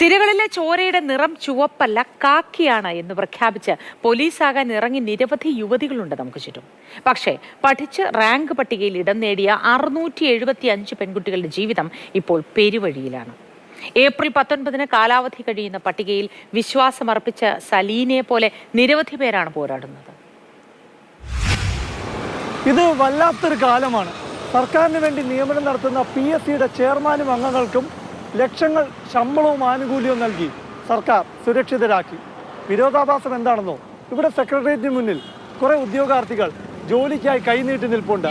സിരകളിലെ ചോരയുടെ നിറം ചുവപ്പല്ല കാക്കിയാണ് എന്ന് പ്രഖ്യാപിച്ച് പോലീസാകാൻ ഇറങ്ങി നിരവധി യുവതികളുണ്ട് നമുക്ക് ചുറ്റും. പക്ഷേ പഠിച്ച് റാങ്ക് പട്ടികയിൽ ഇടം നേടിയ അറുന്നൂറ്റി എഴുപത്തി അഞ്ച് പെൺകുട്ടികളുടെ ജീവിതം ഇപ്പോൾ പെരുവഴിയിലാണ്. ഏപ്രിൽ പത്തൊൻപതിന് കാലാവധി കഴിയുന്ന പട്ടികയിൽ വിശ്വാസമർപ്പിച്ച സലീനയെ പോലെ നിരവധി പേരാണ് പോരാടുന്നത്. ഇത് വല്ലാത്തൊരു കാലമാണ്. സർക്കാരിന് വേണ്ടി നിയമനം നടത്തുന്ന പി എസ് സിയുടെ ചെയർമാനും അംഗങ്ങൾക്കും ലക്ഷങ്ങൾ ശമ്പളവും ആനുകൂല്യവും നൽകി സർക്കാർ സുരക്ഷിതരാക്കി. വിരോധാഭാസം എന്താണെന്നോ? ഇവിടെ സെക്രട്ടേറിയറ്റിന് മുന്നിൽ കുറെ ഉദ്യോഗാർത്ഥികൾ ജോലിക്കായി കൈനീട്ടി നിൽപ്പുണ്ട്.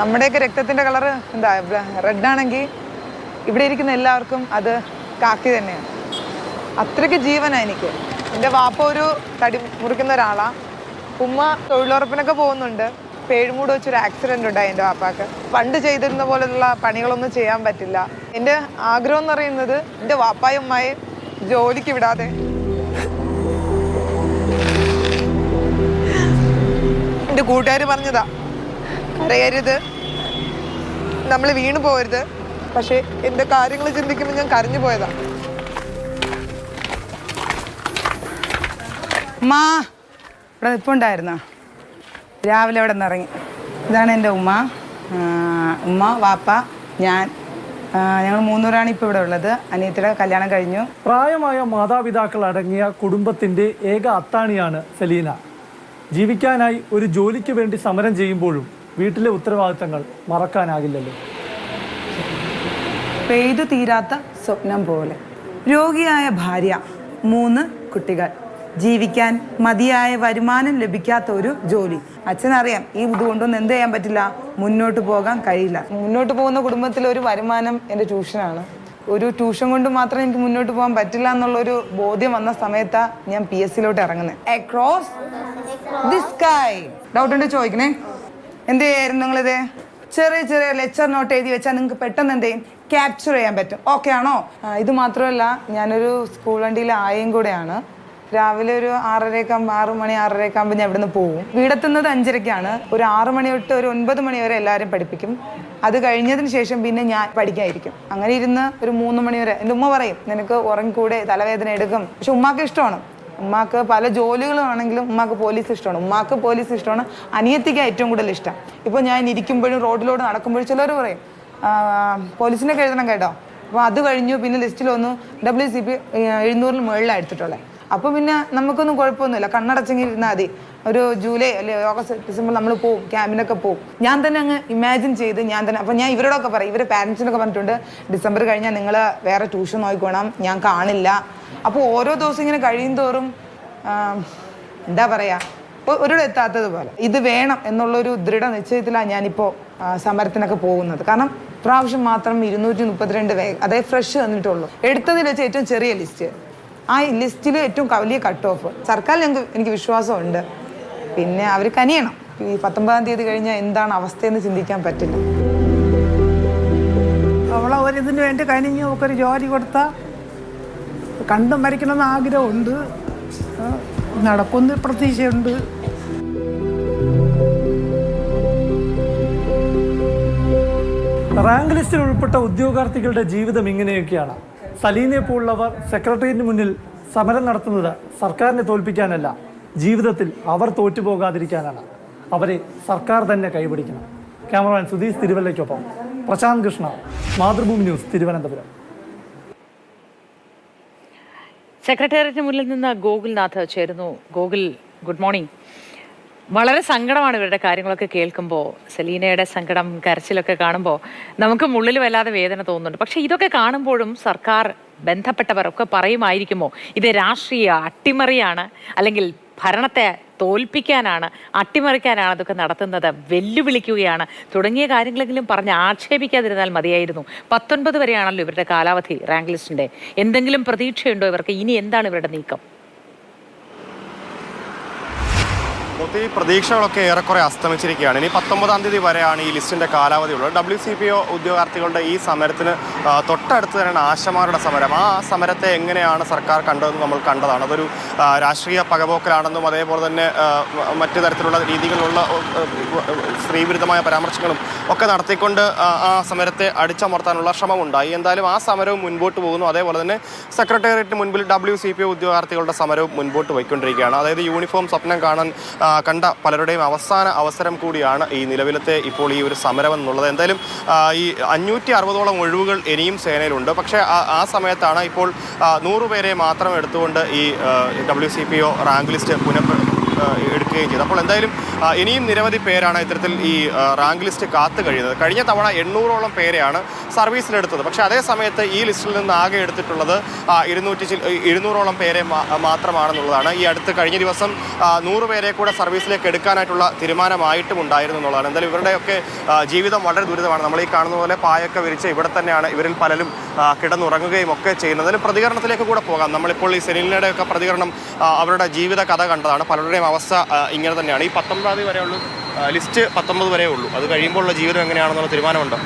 നമ്മുടെയൊക്കെ രക്തത്തിന്റെ കളർ എന്താ? റെഡ് ആണെങ്കിൽ ഇവിടെ ഇരിക്കുന്ന എല്ലാവർക്കും അത് കാക്കി തന്നെയാണ്. അത്രയ്ക്ക് ജീവനാണ് എനിക്ക് എന്റെ വാപ്പ ഒരു തടി മുറിക്കുന്ന ഒരാളാ. ഉമ്മ തൊഴിലുറപ്പിനൊക്കെ പോകുന്നുണ്ട്. പേഴുമൂട് വെച്ചൊരു ആക്സിഡന്റ് ഉണ്ടായി എന്റെ വാപ്പാക്ക്. പണ്ട് ചെയ്തിരുന്ന പോലെയുള്ള പണികളൊന്നും ചെയ്യാൻ പറ്റില്ല. എന്റെ ആഗ്രഹം എന്ന് പറയുന്നത് എന്റെ വാപ്പായും ഉമ്മായും ജോലിക്ക് വിടാതെ. എന്റെ കൂട്ടുകാർ പറഞ്ഞതാ കരയരുത്. നമ്മൾ വീണു പോകരുത്. പക്ഷേ എന്റെ കാര്യങ്ങൾ ചിന്തിക്കുമ്പോൾ ഞാൻ കരഞ്ഞു പോയതാ. മാ ഇവിടെ നിൽപ്പുണ്ടായിരുന്ന രാവിലെ ഇവിടെ നിന്ന് ഇറങ്ങി. ഇതാണ് എന്റെ ഉമ്മ. ഉമ്മ വാപ്പ ഞാൻ. ഞങ്ങൾ മൂന്നൂരാണ് ഇപ്പോൾ ഇവിടെ ഉള്ളത്. അനിയത്തിയുടെ കല്യാണം കഴിഞ്ഞു. പ്രായമായ മാതാപിതാക്കൾ അടങ്ങിയ കുടുംബത്തിന്റെ ഏക അത്താണിയാണ് സെലീന. ജീവിക്കാനായി ഒരു ജോലിക്ക് വേണ്ടി സമരം ചെയ്യുമ്പോഴും വീട്ടിലെ ഉത്തരവാദിത്തങ്ങൾ മറക്കാനാകില്ലല്ലോ. പെയ്തു തീരാത്ത സ്വപ്നം പോലെ. രോഗിയായ ഭാര്യ മൂന്ന് കുട്ടികൾ. ജീവിക്കാൻ മതിയായ വരുമാനം ലഭിക്കാത്ത ഒരു ജോലി. അച്ഛനറിയാം ഈ ഇതുകൊണ്ടൊന്നും എന്ത് ചെയ്യാൻ പറ്റില്ല? മുന്നോട്ട് പോകാൻ കഴിയില്ല. മുന്നോട്ട് പോകുന്ന കുടുംബത്തിലെ ഒരു വരുമാനം എന്റെ ട്യൂഷനാണ്. ഒരു ട്യൂഷൻ കൊണ്ട് മാത്രം എനിക്ക് മുന്നോട്ട് പോകാൻ പറ്റില്ല എന്നുള്ളൊരു ബോധ്യം വന്ന സമയത്താ ഞാൻ പി എസ് സിയിലോട്ട് ഇറങ്ങുന്നത്. അക്രോസ് ദി സ്കൈ ഡൗട്ട് ഉണ്ട് ചോദിക്കണേ? എന്ത് ചെയ്യായിരുന്നു നിങ്ങളിത്? ചെറിയ ചെറിയ ലെക്ചർ നോട്ട് എഴുതി വെച്ചാൽ നിങ്ങൾക്ക് പെട്ടെന്ന് എന്ത് ചെയ്യും? ക്യാപ്ചർ ചെയ്യാൻ പറ്റും. ഓക്കെ ആണോ? ഇത് മാത്രമല്ല ഞാനൊരു സ്കൂൾ വണ്ടിയിലെ ആയും കൂടെയാണ്. രാവിലെ ഒരു ആറരയൊക്കെ ആകുമ്പോൾ ആറ് മണി ആറരയൊക്കെ ആകുമ്പോൾ ഞാൻ ഇവിടുന്ന് പോകും വീടെത്തുന്നത് അഞ്ചരയ്ക്കാണ്. ഒരു ആറ് മണി തൊട്ട് ഒരു ഒൻപത് മണി വരെ എല്ലാവരും പഠിപ്പിക്കും. അത് കഴിഞ്ഞതിന് ശേഷം പിന്നെ ഞാൻ പഠിക്കായിരിക്കും. അങ്ങനെ ഇരുന്ന് ഒരു മൂന്ന് മണി വരെ. എന്റെ ഉമ്മ പറയും നിനക്ക് ഉറങ്ങിക്കൂടെ തലവേദന എടുക്കും. പക്ഷെ ഉമ്മാക്ക് ഇഷ്ടമാണ്. ഉമ്മാക്ക് പല ജോലികളും ആണെങ്കിലും ഉമ്മാക്ക് പോലീസ് ഇഷ്ടമാണ്. ഉമ്മാക്ക് പോലീസ് ഇഷ്ടമാണ്. അനിയത്തിക്ക് ഏറ്റവും കൂടുതൽ ഇഷ്ടം. ഇപ്പോൾ ഞാൻ ഇരിക്കുമ്പോഴും റോഡിലൂടെ നടക്കുമ്പോഴും ചിലർ പറയും പോലീസിനെ എഴുതണം കേട്ടോ. അപ്പോൾ അത് കഴിഞ്ഞു പിന്നെ ലിസ്റ്റിൽ വന്നു ഡബ്ല്യു സി പി എഴുന്നൂറിന് മുകളിലാണ് എടുത്തിട്ടുള്ളത് അപ്പോൾ പിന്നെ നമുക്കൊന്നും കുഴപ്പമൊന്നുമില്ല. കണ്ണടച്ചെങ്കിൽ ഇരുന്നാൽ മതി. ഒരു ജൂലൈ അല്ലെ ഓഗസ്റ്റ് ഡിസംബർ നമ്മൾ പോകും ക്യാമ്പിനൊക്കെ പോകും ഞാൻ തന്നെ അങ്ങ് ഇമാജിൻ ചെയ്ത് ഞാൻ തന്നെ അപ്പോൾ ഞാൻ ഇവരോടൊക്കെ പറയും. ഇവരെ പാരൻസിനൊക്കെ പറഞ്ഞിട്ടുണ്ട് ഡിസംബർ കഴിഞ്ഞാൽ നിങ്ങൾ വേറെ ട്യൂഷൻ നോക്കിക്കോണം. ഞാൻ കാണില്ല. അപ്പോൾ ഓരോ ദിവസം ഇങ്ങനെ കഴിയും തോറും എന്താ പറയാ ഒരിടം എത്താത്തതുപോലെ ഇത് വേണം എന്നുള്ളൊരു ദൃഢ നിശ്ചയത്തിലാണ് ഞാനിപ്പോൾ ആ, സമരത്തിനൊക്കെ പോകുന്നത്. കാരണം പ്രാവശ്യം മാത്രം ഇരുന്നൂറ്റി മുപ്പത്തിരണ്ട് വേഗം അതായത് ഫ്രഷ് തന്നിട്ടുള്ളൂ എടുത്തതിൽ വെച്ച് ഏറ്റവും ചെറിയ ലിസ്റ്റ്. ആ ലിസ്റ്റിൽ ഏറ്റവും വലിയ കട്ട് ഓഫ് സർക്കാർ ഞങ്ങൾക്ക് എനിക്ക് വിശ്വാസമുണ്ട്. പിന്നെ അവർ കനിയണം ഈ പത്തൊമ്പതാം തീയതി കഴിഞ്ഞാൽ എന്താണ് അവസ്ഥയെന്ന് ചിന്തിക്കാൻ പറ്റില്ല. അവളെ ഒരിതിന് വേണ്ടി കനിഞ്ഞ് നമുക്കൊരു ജോലി കൊടുത്ത. കണ്ടും മരിക്കണമെന്ന് ആഗ്രഹമുണ്ട്. നടക്കുന്ന പ്രതീക്ഷയുണ്ട്. റാങ്ക് ലിസ്റ്റിൽ ഉൾപ്പെട്ട ഉദ്യോഗാർത്ഥികളുടെ ജീവിതം ഇങ്ങനെയൊക്കെയാണ്. സലീനെ പോലുള്ളവർ സെക്രട്ടേറിയറ്റിന് മുന്നിൽ സമരം നടത്തുന്നത് സർക്കാരിനെ തോൽപ്പിക്കാനല്ല ജീവിതത്തിൽ അവർ തോറ്റുപോകാതിരിക്കാനാണ്. അവരെ സർക്കാർ തന്നെ കൈപിടിക്കണം. ക്യാമറമാൻ സുധീഷ് തിരുവല്ലയ്ക്കൊപ്പം പ്രശാന്ത് കൃഷ്ണ മാതൃഭൂമി ന്യൂസ് തിരുവനന്തപുരം. സെക്രട്ടേറിയറ്റിന് മുന്നിൽ നിന്ന് ഗോകുൽനാഥ് ചേരുന്നു. Gokul good morning. വളരെ സങ്കടമാണ് ഇവരുടെ കാര്യങ്ങളൊക്കെ കേൾക്കുമ്പോൾ സെലീനയുടെ സങ്കടം കരച്ചിലൊക്കെ കാണുമ്പോൾ നമുക്ക് ഉള്ളിൽ വല്ലാതെ വേദന തോന്നുന്നുണ്ട്. പക്ഷെ ഇതൊക്കെ കാണുമ്പോഴും സർക്കാർ ബന്ധപ്പെട്ടവർ ഒക്കെ പറയുമായിരിക്കുമോ ഇത് രാഷ്ട്രീയ അട്ടിമറിയാണ് അല്ലെങ്കിൽ ഭരണത്തെ തോൽപ്പിക്കാനാണ് അട്ടിമറിക്കാനാണ് അതൊക്കെ നടത്തുന്നത് വെല്ലുവിളിക്കുകയാണ്. തുടങ്ങിയ കാര്യങ്ങളെങ്കിലും പറഞ്ഞ് ആക്ഷേപിക്കാതിരുന്നാൽ മതിയായിരുന്നു. പത്തൊൻപത് വരെയാണല്ലോ ഇവരുടെ കാലാവധി റാങ്ക് ലിസ്റ്റിന്റെ എന്തെങ്കിലും പ്രതീക്ഷയുണ്ടോ ഇവർക്ക്? ഇനി എന്താണ് ഇവരുടെ നീക്കം? ഒത്തിരി പ്രതീക്ഷകളൊക്കെ ഏറെക്കുറെ അസ്തമിച്ചിരിക്കുകയാണ്. ഇനി പത്തൊമ്പതാം തീയതി വരെയാണ് ഈ ലിസ്റ്റിന്റെ കാലാവധി ഉള്ളത്. ഡബ്ല്യു സി പി ഒ ഉദ്യോഗാർത്ഥികളുടെ ഈ സമരത്തിന് തൊട്ടടുത്ത് തന്നെയാണ് ആശമാരുടെ സമരം. ആ സമരത്തെ എങ്ങനെയാണ് സർക്കാർ കണ്ടതെന്ന് നമ്മൾ കണ്ടതാണ്. അതൊരു രാഷ്ട്രീയ പകപോക്കലാണെന്നും അതേപോലെ തന്നെ മറ്റു തരത്തിലുള്ള രീതികളിലുള്ള സ്ത്രീവിരുദ്ധമായ പരാമർശങ്ങളും ഒക്കെ നടത്തിക്കൊണ്ട് ആ, സമരത്തെ അടിച്ചമർത്താനുള്ള ശ്രമമുണ്ടായി. എന്തായാലും ആ സമരവും മുൻപോട്ട് പോകുന്നു. അതേപോലെ തന്നെ സെക്രട്ടേറിയറ്റിന് മുൻപിൽ ഡബ്ല്യു സി പി ഉദ്യോഗാർത്ഥികളുടെ സമരവും മുൻപോട്ട് പോയിക്കൊണ്ടിരിക്കുകയാണ്. അതായത് യൂണിഫോം സ്വപ്നം കാണാൻ കണ്ട പലരുടെയും അവസാന അവസരം കൂടിയാണ് ഈ നിലവിലത്തെ ഇപ്പോൾ ഈ ഒരു സമരം എന്നുള്ളത്. എന്തായാലും ഈ അഞ്ഞൂറ്റി അറുപതോളം ഒഴിവുകൾ ഇനിയും സേനയിലുണ്ട്. പക്ഷേ ആ- സമയത്താണ് ഇപ്പോൾ നൂറുപേരെ പേരെ മാത്രം എടുത്തുകൊണ്ട് ഈ W C P O rank list പുനഃ എടുക്കുകയും ചെയ്തു. അപ്പോൾ എന്തായാലും ഇനിയും നിരവധി പേരാണ് ഇത്തരത്തിൽ ഈ റാങ്ക് ലിസ്റ്റ് കാത്തു കഴിയുന്നത്. കഴിഞ്ഞ തവണ എണ്ണൂറോളം പേരെയാണ് സർവീസിലെടുത്തത്. പക്ഷേ അതേ സമയത്ത് ഈ ലിസ്റ്റിൽ നിന്ന് ആകെ എടുത്തിട്ടുള്ളത് ഇരുന്നൂറ്റി ഇരുന്നൂറോളം പേരെ മാത്രമാണെന്നുള്ളതാണ്. ഈ അടുത്ത് കഴിഞ്ഞ ദിവസം നൂറ് പേരെ കൂടെ സർവീസിലേക്ക് എടുക്കാനായിട്ടുള്ള തീരുമാനമായിട്ടും ഉണ്ടായിരുന്നു എന്നുള്ളതാണ്. എന്തായാലും ഇവരുടെയൊക്കെ ജീവിതം വളരെ ദുരിതമാണ്. നമ്മൾ ഈ കാണുന്ന പോലെ പായൊക്കെ വിരിച്ച് ഇവിടെ തന്നെയാണ് ഇവരിൽ പലരും കിടന്നുറങ്ങുകയും ഒക്കെ ചെയ്യുന്നത്. അതിൽ പ്രതികരണത്തിലേക്ക് കൂടെ പോകാം. നമ്മളിപ്പോൾ ഈ സെലീനയുടെ ഒക്കെ പ്രതികരണം അവരുടെ ജീവിത കഥ കണ്ടതാണ്. പലരുടെയും അവസ്ഥ ഇങ്ങനെ തന്നെയാണ്. ഈ പത്തൊമ്പതാം തീയതി വരെയുള്ളൂ. ലിസ്റ്റ് പത്തൊമ്പത് വരെ ഉള്ളൂ. അത് കഴിയുമ്പോഴുള്ള ജീവിതം എങ്ങനെയാണെന്നുള്ള തീരുമാനമുണ്ടോ?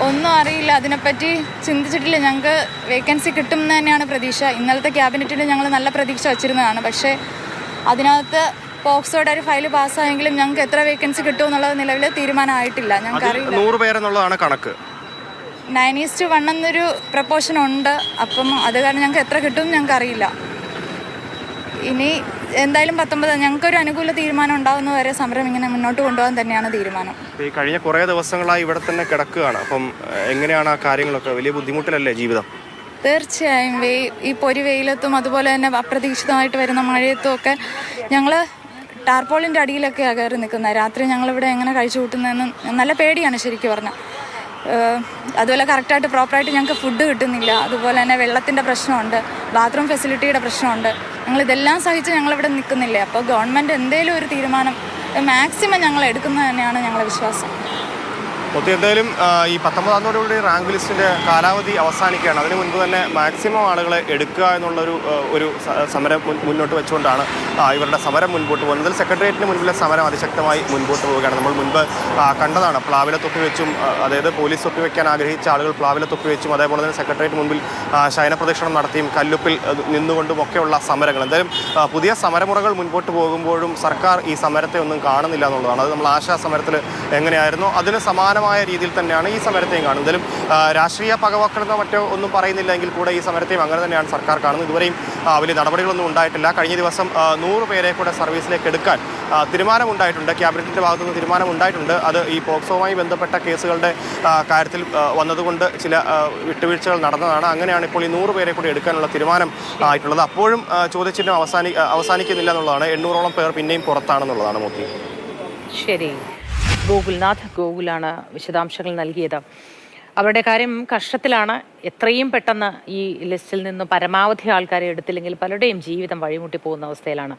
ഒന്നും അറിയില്ല. അതിനെപ്പറ്റി ചിന്തിച്ചിട്ടില്ല. ഞങ്ങൾക്ക് വേക്കൻസി കിട്ടും എന്ന് തന്നെയാണ് പ്രതീക്ഷ. ഇന്നലത്തെ ക്യാബിനറ്റിൽ ഞങ്ങൾ നല്ല പ്രതീക്ഷ വച്ചിരുന്നതാണ്. പക്ഷേ അതിനകത്ത് പോക്സോയുടെ ഒരു ഫയൽ പാസ്സായെങ്കിലും ഞങ്ങൾക്ക് എത്ര വേക്കൻസി കിട്ടും എന്നുള്ളത് നിലവിൽ തീരുമാനമായിട്ടില്ല. ഞങ്ങൾക്ക് അറിയില്ല. നൂറ് പേരെന്നുള്ളതാണ് കണക്ക്. നയൻ ഈസ്റ്റ് വൺ എന്നൊരു പ്രപ്പോഷൻ ഉണ്ട്. അപ്പം അത് കാരണം ഞങ്ങൾക്ക് എത്ര കിട്ടും ഞങ്ങൾക്ക് അറിയില്ല. ഇനി എന്തായാലും പത്തൊമ്പത് ഞങ്ങൾക്കൊരു അനുകൂല തീരുമാനം ഉണ്ടാവുന്ന വരെ സമരം ഇങ്ങനെ മുന്നോട്ട് കൊണ്ടുപോകാൻ തന്നെയാണ് തീരുമാനം. ഈ കഴിഞ്ഞ കുറേ ദിവസങ്ങളായി ഇവിടെ തന്നെ കിടക്കുകയാണ്. അപ്പം എങ്ങനെയാണ് ആ കാര്യങ്ങളൊക്കെ? വലിയ ബുദ്ധിമുട്ടിലല്ലേ ജീവിതം? തീർച്ചയായും. വെയ് ഈ പൊരി വെയിലത്തും അതുപോലെ തന്നെ അപ്രതീക്ഷിതമായിട്ട് വരുന്ന മഴയത്തും ഒക്കെ ഞങ്ങൾ ടാർപോളിന്റെ അടിയിലൊക്കെയാണ് കയറി നിൽക്കുന്നത് രാത്രി ഞങ്ങളിവിടെ എങ്ങനെ കഴിച്ചു കൂട്ടുന്നതെന്ന് നല്ല പേടിയാണ് ശരിക്കും പറഞ്ഞാൽ. അതുപോലെ കറക്റ്റായിട്ട് പ്രോപ്പറായിട്ട് ഞങ്ങൾക്ക് ഫുഡ് കിട്ടുന്നില്ല. അതുപോലെ തന്നെ വെള്ളത്തിന്റെ പ്രശ്നമുണ്ട്. ബാത്റൂം ഫെസിലിറ്റിയുടെ പ്രശ്നമുണ്ട്. ഞങ്ങളിതെല്ലാം സഹിച്ച് ഞങ്ങളിവിടെ നിൽക്കുന്നില്ലേ? അപ്പോൾ ഗവൺമെന്റ് എന്തെങ്കിലും ഒരു തീരുമാനം മാക്സിമം ഞങ്ങൾ എടുക്കുന്നത് തന്നെയാണ് ഞങ്ങളുടെ വിശ്വാസം. എന്തായാലും ഈ പത്തൊമ്പതാം തീയതിയോടുകൂടി റാങ്ക് ലിസ്റ്റിന്റെ കാലാവധി അവസാനിക്കുകയാണ്. അതിന് മുൻപ് തന്നെ മാക്സിമം ആളുകളെ എടുക്കുക എന്നുള്ളൊരു ഒരു സമരം മുന്നോട്ട് വെച്ചുകൊണ്ടാണ് ഇവരുടെ സമരം മുൻപോട്ട് പോകുന്നത് സെക്രട്ടേറിയറ്റിന് മുൻപിലെ സമരം അതിശക്തമായി മുൻപോട്ട് പോവുകയാണ്. നമ്മൾ മുൻപ് കണ്ടതാണ്. പ്ലാവില തൊപ്പിവെച്ചും അതായത് പോലീസ് തൊപ്പിവെക്കാൻ ആഗ്രഹിച്ച ആളുകൾ പ്ലാവില തൊപ്പിവെച്ചും അതേപോലെ തന്നെ സെക്രട്ടേറിയറ്റ് മുൻപിൽ ശയനപ്രദക്ഷിണം ശയന പ്രദക്ഷിണം നടത്തിയും കല്ലുപ്പിൽ നിന്നുകൊണ്ടും ഒക്കെയുള്ള സമരങ്ങൾ. എന്തായാലും പുതിയ സമരമുറകൾ മുൻപോട്ട് പോകുമ്പോഴും സർക്കാർ ഈ സമരത്തെ ഒന്നും കാണുന്നില്ല എന്നുള്ളതാണ്. അത് നമ്മൾ ആശാ സമരത്തിൽ എങ്ങനെയായിരുന്നു? അതിന് സമാനമായ രീതിയിൽ തന്നെയാണ് ഈ സമരത്തെയും കാണുന്നത്. എന്തായാലും രാഷ്ട്രീയ പകവക്കണമെന്നോ മറ്റോ ഒന്നും പറയുന്നില്ല എങ്കിൽ കൂടെ ഈ സമരത്തെയും അങ്ങനെ തന്നെയാണ് സർക്കാർ കാണുന്നത്. ഇതുവരെയും വലിയ നടപടികളൊന്നും ഉണ്ടായിട്ടില്ല. കഴിഞ്ഞ ദിവസം നൂറ് പേരെ കൂടെ സർവീസിലേക്ക് എടുക്കാൻ തീരുമാനമുണ്ടായിട്ടുണ്ട്. ക്യാബിനറ്റിന്റെ ഭാഗത്തു നിന്ന് തീരുമാനമുണ്ടായിട്ടുണ്ട്. അത് ഈ പോക്സോവുമായി ബന്ധപ്പെട്ട കേസുകളുടെ കാര്യത്തിൽ വന്നതുകൊണ്ട് ചില വിട്ടുവീഴ്ചകൾ നടന്നതാണ്. അങ്ങനെയാണ് ഇപ്പോൾ ഈ നൂറ് പേരെ കൂടി എടുക്കാനുള്ള തീരുമാനം ആയിട്ടുള്ളത്. അപ്പോഴും ചോദ്യചിഹ്നം അവസാനി അവസാനിക്കുന്നില്ല എന്നുള്ളതാണ്. എണ്ണൂറോളം പേർ പിന്നെയും പുറത്താണെന്നുള്ളതാണ് മോത്തി ശരി. ഗോകുൽനാഥ് ഗോകുലാണ് വിശദാംശങ്ങൾ നൽകിയത്. അവരുടെ കാര്യം കഷ്ടത്തിലാണ്. എത്രയും പെട്ടെന്ന് ഈ ലിസ്റ്റിൽ നിന്ന് പരമാവധി ആൾക്കാരെ എടുത്തില്ലെങ്കിൽ പലരുടെയും ജീവിതം വഴിമുട്ടി പോകുന്ന അവസ്ഥയിലാണ്.